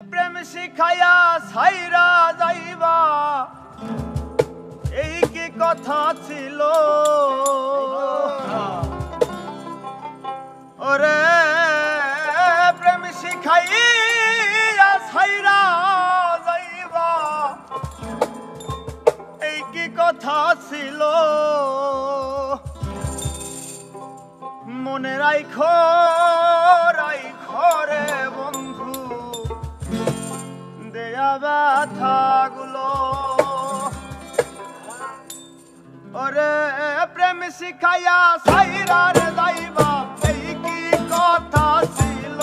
প্রেম শিখাইয়া সাইরা যাইবা। এই কি কথা ছিল? ওরে, প্রেম শিখাইয়া সাইরা যাইবা। এই কি কথা ছিল? মনে রাইখো ব্যথাগুলো ওরে, প্রেম শিখাইয়া সাইরার যাইবা এই কি কথা ছিল?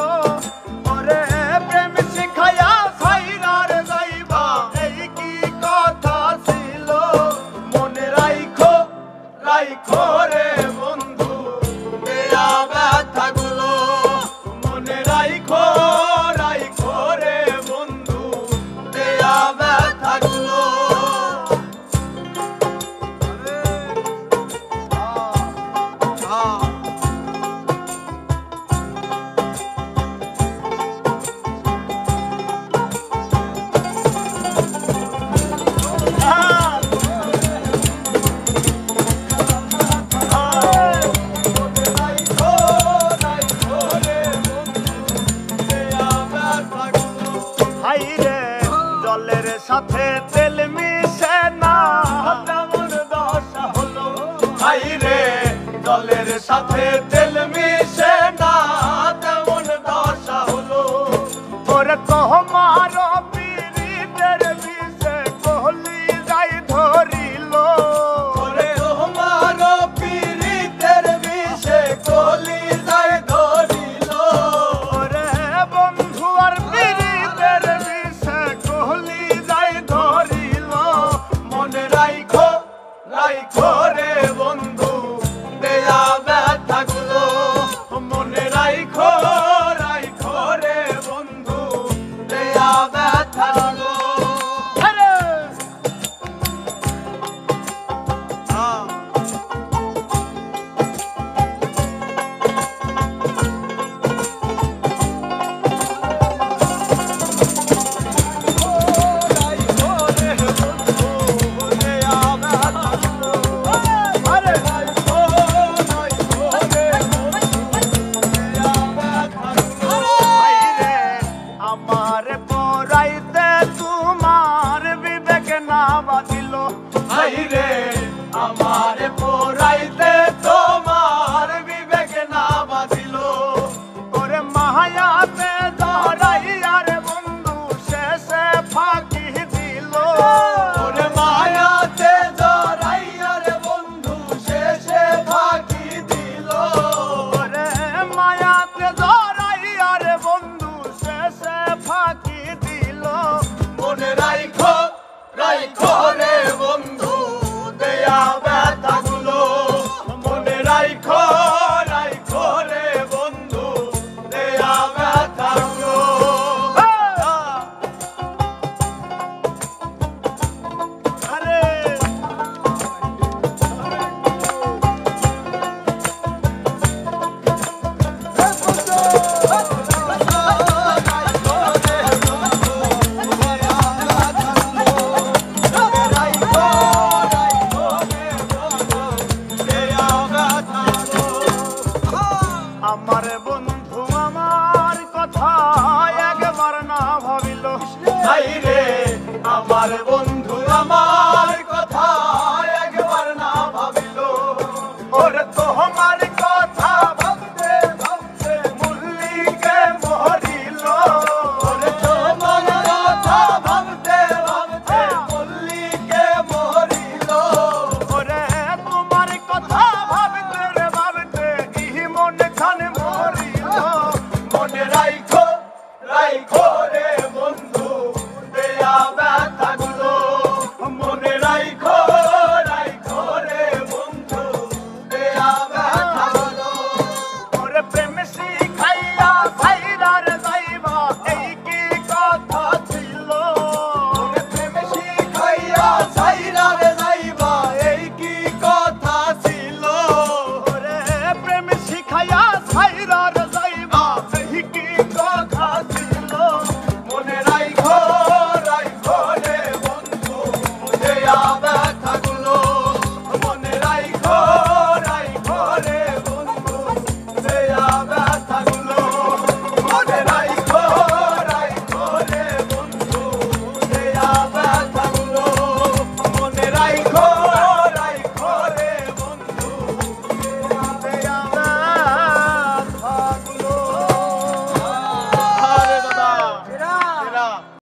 ওরে, প্রেম শিখাইয়া সাইরার যাইবা এই কি কথা ছিল? মনে রাইখো রাইখো রে। ব্যথাগুলো তেল না। হলো। সাথে তেল মিশে না। তেমন দশা হলো। ওর তো পীড়িতের রাইখো রাইখো রে বন্ধু। বাঁধিল হাইরে আমার পড়াইতে রাইখো রে একবার না ভাবিল আমার বন্ধু